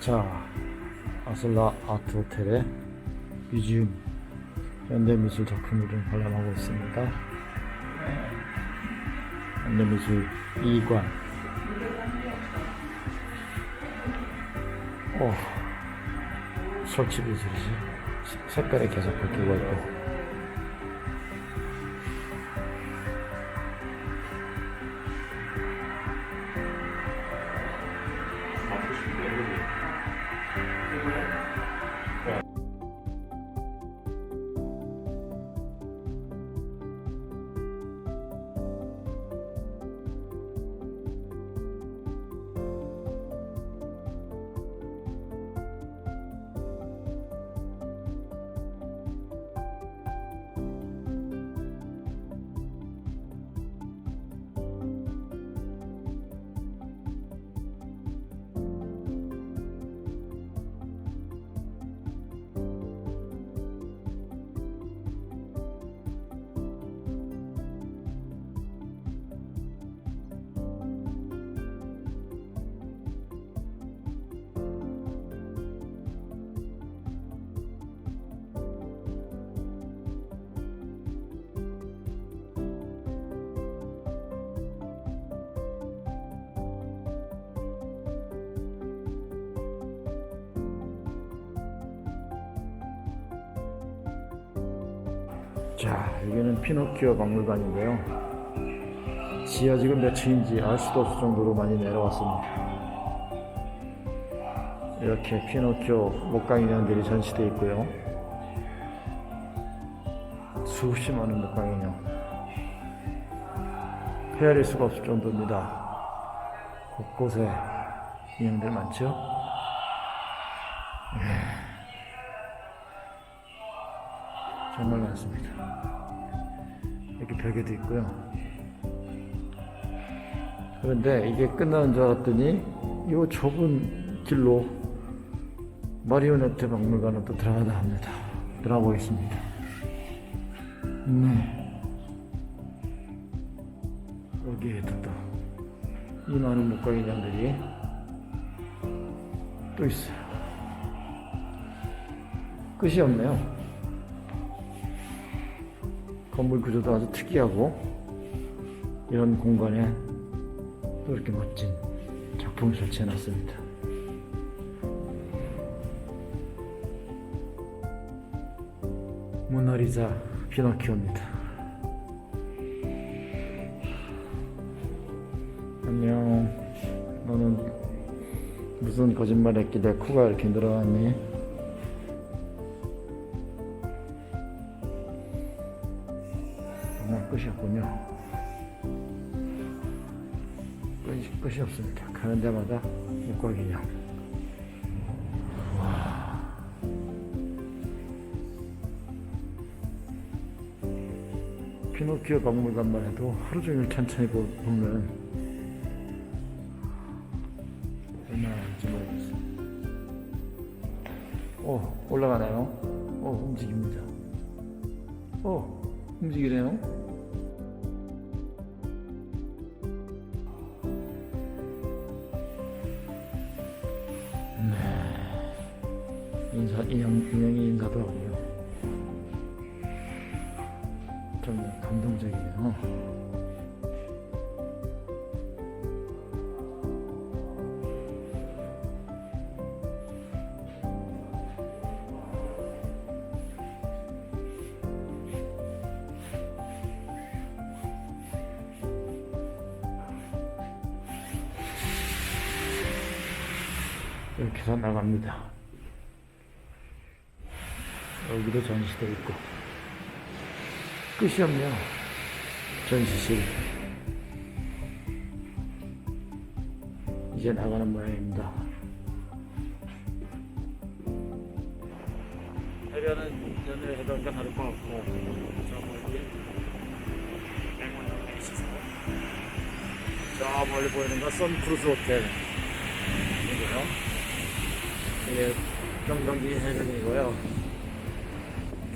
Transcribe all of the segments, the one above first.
자, 아슬라 아트 호텔의 뮤지엄 현대미술 작품들을 관람하고 있습니다. 현대미술 2관. 오, 설치 미술이지. 색깔이 계속 바뀌고 있고. 자, 여기는 피노키오 박물관인데요. 지하 지금 몇 층인지 알 수도 없을 정도로 많이 내려왔습니다. 이렇게 피노키오 목강 인형들이 전시되어 있고요. 수없이 많은 목강 인형. 헤아릴 수가 없을 정도입니다. 곳곳에 인형들 많죠? 정말 많습니다. 여기 벽에도 있고요. 그런데 이게 끝나는 줄 알았더니 이 좁은 길로 마리오네트 박물관을 또 들어가다 합니다. 들어가 보겠습니다. 네. 여기에도 또 이 많은 목각 인형들이 또 있어요. 끝이 없네요. 건물 구조도 아주 특이하고 이런 공간에 또 이렇게 멋진 작품을 설치해 놨습니다. 모나리자 피노키오입니다. 안녕. 너는 무슨 거짓말 했길래 코가 이렇게 늘어났니? 정말 끝이 없군요. 끝이, 끝이 없습니다. 가는 데마다 목각이냐. 피노키오 박물관만 해도 하루 종일 천천히 보- 보면 얼마나. 오, 올라가나요? 오, 움직입니다. 오, 움직이네요. 네. 인사, 인형, 인형이 인사도 하고요. 좀 감동적이에요. 이렇게 해서 나갑니다. 여기도 전시되어 있고 끝이 없네요. 전시실 이제 나가는 모양입니다. 해변은 연애 해변과 다를 거 없고 저 멀리 저 멀리 보이는 건 선크루즈 호텔 이게 경동기 해변이고요.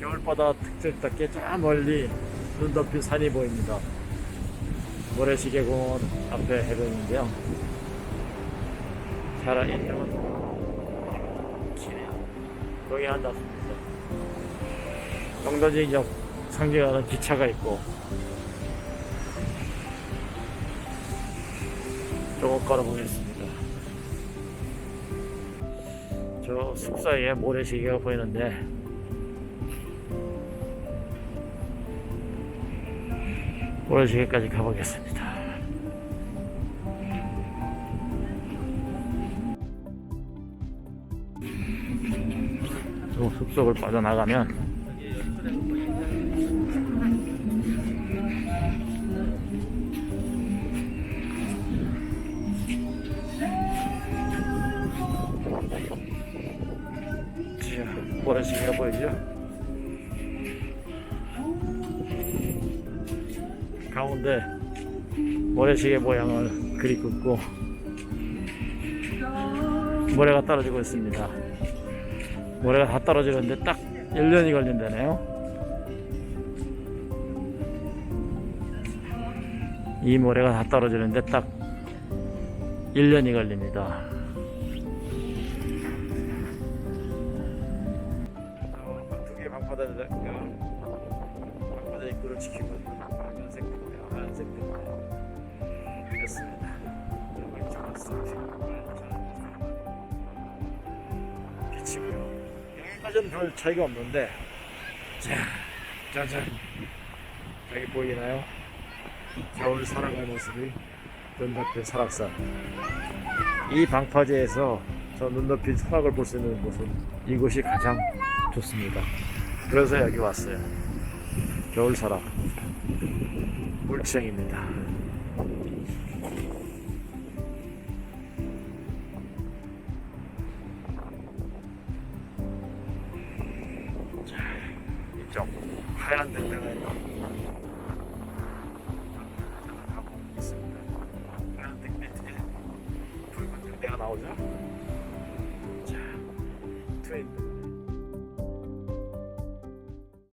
겨울바다 특징답게 저 멀리 눈 덮인 산이 보입니다. 모래시계공원 앞에 해변인데요. 살아있는 앉았습니다. 영도진역 상징하는 기차가 있고 조금 걸어보겠습니다. 저 숲 사이에 모래시계가 보이는데 모래시계까지 가보겠습니다. 저 숲속을 빠져나가면 자, 모래시계가 보이죠? 가운데 모래시계 모양을 그리 긋고 모래가 떨어지고 있습니다. 모래가 다 떨어지는데 딱 1년이 걸린다네요. 이 모래가 다 떨어지는데 딱 1년이 걸립니다. 방파제 방파제 입구를 지키고 빨간색 하얀색 등대 이렇습니다. 여기 빛이고요. 여기까지는 별 차이가 없는데 자 짜잔 여기 보이나요? 겨울 살아갈 모습이 눈높이 설악산 이 방파제에서 저 눈높이 설악을 볼 수 있는 곳은 이곳이 가장 좋습니다. 그래서 여기 왔어요. 겨울 설악 물치행입니다. 이쪽 하얀 등대가 가고 있습니다. 하얀 등대 뒤에 붉은 등대가 나오죠?